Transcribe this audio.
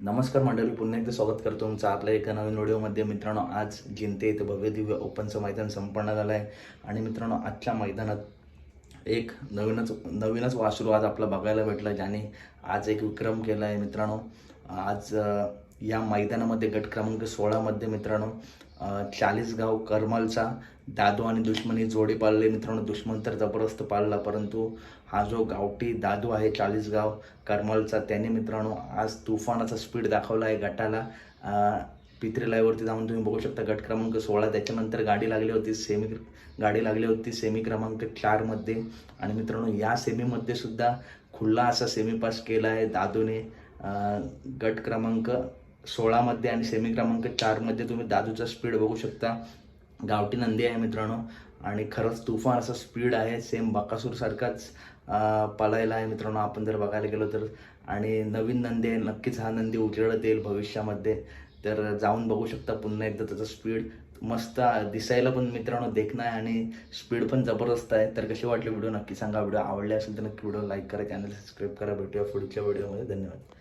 नमस्कार मंडळी पुन्हा एकदा स्वागत करतो तुमचं आपल्या एका नवीन व्हिडिओमध्ये. मित्रांनो आज जिंते इथं भव्य दिव्य ओपनचं मैदान संपन्न झालं आहे. आणि मित्रांनो आजच्या मैदानात एक नवीनच नवीनच वासरू आज आपला बघायला भेटला ज्याने आज एक विक्रम केला आहे मित्रांनो. आज या मैदानामध्ये गट क्रमांक सोळामध्ये मित्रांनो चाळीसगाव करमलचा. दादू आणि दुश्मनी जोडी पाळले. मित्रांनो दुश्मन तर जबरदस्त पाळला परंतु हा जो गावठी दादू आहे चाळीसगाव करमलचा त्याने मित्रांनो आज तुफानाचा स्पीड दाखवला आहे गटाला. पित्री पित्रे जाऊन तुम्ही बघू शकता गट क्रमांक सोळा. त्याच्यानंतर गाडी लागली होती सेमी गाडी लागली होती सेमी क्रमांक चारमध्ये आणि मित्रांनो या सेमीमध्ये सुद्धा खुल्ला असा सेमी पास केला आहे दादूने. गट क्रमांक सोळामध्ये आणि सेमी क्रमांक चारमध्ये तुम्ही दादूचा स्पीड बघू शकता. गावठी नंदी आहे मित्रांनो. आणि खरंच तुफान असा स्पीड आहे. सेम बकासूरसारखाच पलायला पळायला आहे मित्रांनो. आपण जर बघायला गेलो तर. आणि नवीन नंदी आहे. नक्कीच हा नंदी उजळत येईल भविष्यामध्ये. तर जाऊन बघू शकता पुन्हा एकदा त्याचा स्पीड मस्त दिसायला पण मित्रांनो देखणं आहे आणि स्पीड पण जबरदस्त आहे. तर कशी वाटली व्हिडिओ नक्की सांगा. व्हिडिओ आवडले असेल तर नक्की व्हिडिओ लाईक करा. चॅनल सबस्क्राईब करा. भेटूया पुढच्या व्हिडिओमध्ये धन्यवाद.